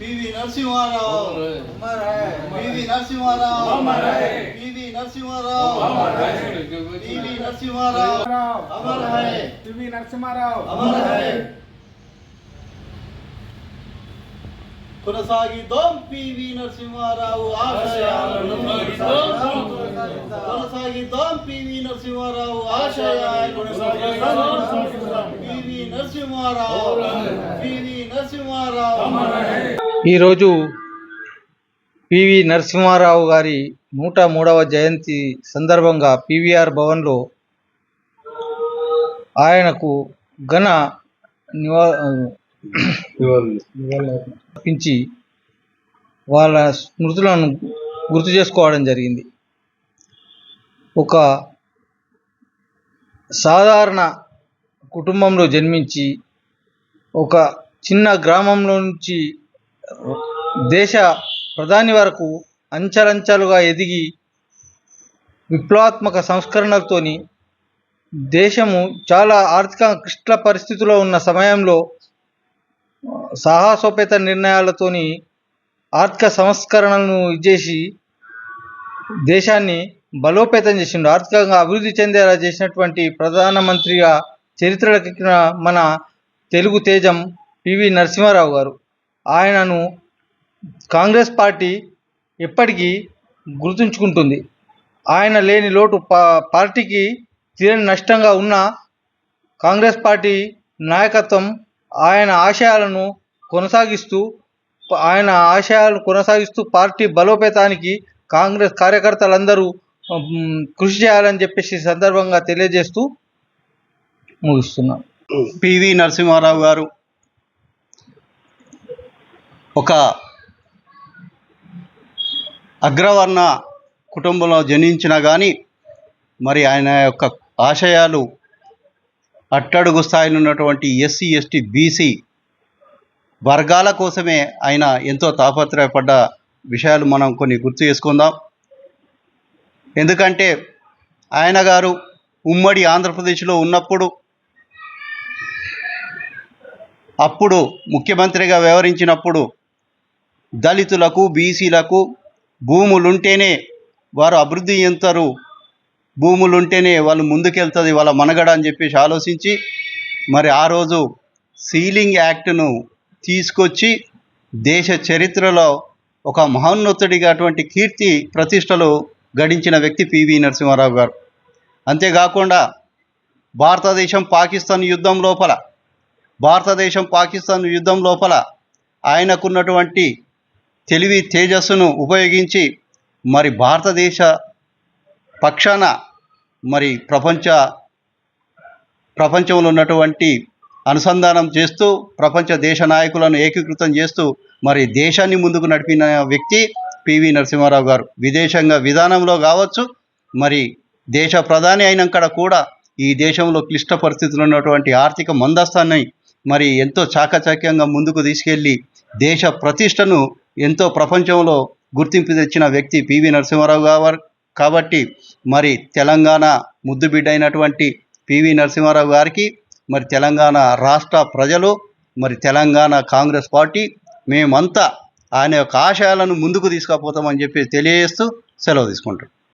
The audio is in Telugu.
PV Narasimha Rao. PV Narasimha Rao. PV Narasimha Rao. PV Narasimha Rao. Amar హై పివి నరసింహారావు. అమర్ హై కొనసాగిద్దాం పివి నరసింహారావు ఆశయాలను. కొనసాగిద్దాం. పివి నరసింహారావు ఆశయాలను. కొనసాగిద్దాం. పివి నరసింహారావు. ఈరోజు పివి నరసింహారావు గారి నూట మూడవ జయంతి సందర్భంగా పివిఆర్ భవన్లో ఆయనకు ఘన నివా అర్పించి వాళ్ళ స్మృతులను గుర్తు చేసుకోవడం జరిగింది. ఒక సాధారణ కుటుంబంలో జన్మించి ఒక చిన్న గ్రామంలో నుంచి దేశ ప్రధాని వరకు అంచలంచలుగా ఎదిగి విప్లవాత్మక సంస్కరణలతోని దేశము చాలా ఆర్థిక క్లిష్ట పరిస్థితిలో ఉన్న సమయంలో సాహసోపేత నిర్ణయాలతోని ఆర్థిక సంస్కరణలను ఇచ్చేసి దేశాన్ని బలోపేతం చేసిండు. ఆర్థికంగా అభివృద్ధి చెందేలా చేసినటువంటి ప్రధానమంత్రిగా చరిత్రకెక్కిన మన తెలుగు తేజం పివి నరసింహారావు గారు. ఆయనను కాంగ్రెస్ పార్టీ ఎప్పటికీ గుర్తుంచుకుంటుంది. ఆయన లేని లోటు పా పార్టీకి తీరని నష్టంగా ఉన్న కాంగ్రెస్ పార్టీ నాయకత్వం ఆయన ఆశయాలను కొనసాగిస్తూ ఆయన ఆశయాలను కొనసాగిస్తూ పార్టీ బలోపేతానికి కాంగ్రెస్ కార్యకర్తలందరూ కృషి చేయాలని చెప్పేసి సందర్భంగా తెలియజేస్తూ ముగిస్తున్నాం. పివి నరసింహారావు గారు ఒక అగ్రవర్ణ కుటుంబంలో జనించినా కానీ మరి ఆయన యొక్క ఆశయాలు అట్టడుగు స్థాయిలో ఉన్నటువంటి ఎస్సీ ఎస్టీ బీసీ వర్గాల కోసమే ఆయన ఎంతో తాపత్రయపడ్డ విషయాలు మనం కొన్ని గుర్తు చేసుకుందాం. ఎందుకంటే ఆయన గారు ఉమ్మడి ఆంధ్రప్రదేశ్లో ఉన్నప్పుడు అప్పుడు ముఖ్యమంత్రిగా వ్యవహరించినప్పుడు దళితులకు బీసీలకు భూములుంటేనే వారు అభివృద్ధి చెందుతారు. భూములుంటేనే వాళ్ళు ముందుకెళ్తుంది వాళ్ళ మనగడ అని చెప్పేసి ఆలోచించి మరి ఆ రోజు సీలింగ్ యాక్ట్ను తీసుకొచ్చి దేశ చరిత్రలో ఒక మహోన్నతుడిగా అటువంటి కీర్తి ప్రతిష్టలు గడించిన వ్యక్తి పివి నరసింహారావు గారు. అంతేకాకుండా భారతదేశం పాకిస్తాన్ యుద్ధం లోపల భారతదేశం పాకిస్తాన్ యుద్ధం లోపల ఆయనకున్నటువంటి తెలివి తేజస్సును ఉపయోగించి మరి భారతదేశ పక్షాన మరి ప్రపంచ ప్రపంచంలో ఉన్నటువంటి అనుసంధానం చేస్తూ ప్రపంచ దేశ నాయకులను ఏకీకృతం చేస్తూ మరి దేశాన్ని ముందుకు నడిపిన వ్యక్తి పివి నరసింహారావు గారు. విదేశంగా విధానంలో కావచ్చు మరి దేశ ప్రధాని అయినాక కూడా ఈ దేశంలో క్లిష్ట పరిస్థితులు ఉన్నటువంటి ఆర్థిక మందస్థాన్ని మరి ఎంతో చాకచక్యంగా ముందుకు తీసుకెళ్ళి దేశ ప్రతిష్టను ఎంతో ప్రపంచంలో గుర్తింపు తెచ్చిన వ్యక్తి పివి నరసింహారావు గారు కాబట్టి మరి తెలంగాణ ముద్దుబిడ్డ అయినటువంటి పివి నరసింహారావు గారికి మరి తెలంగాణ రాష్ట్ర ప్రజలు మరి తెలంగాణ కాంగ్రెస్ పార్టీ మేమంతా ఆయన యొక్క ఆశయాలను ముందుకు తీసుకుపోతామని చెప్పి తెలియజేస్తూ సెలవు తీసుకుంటాం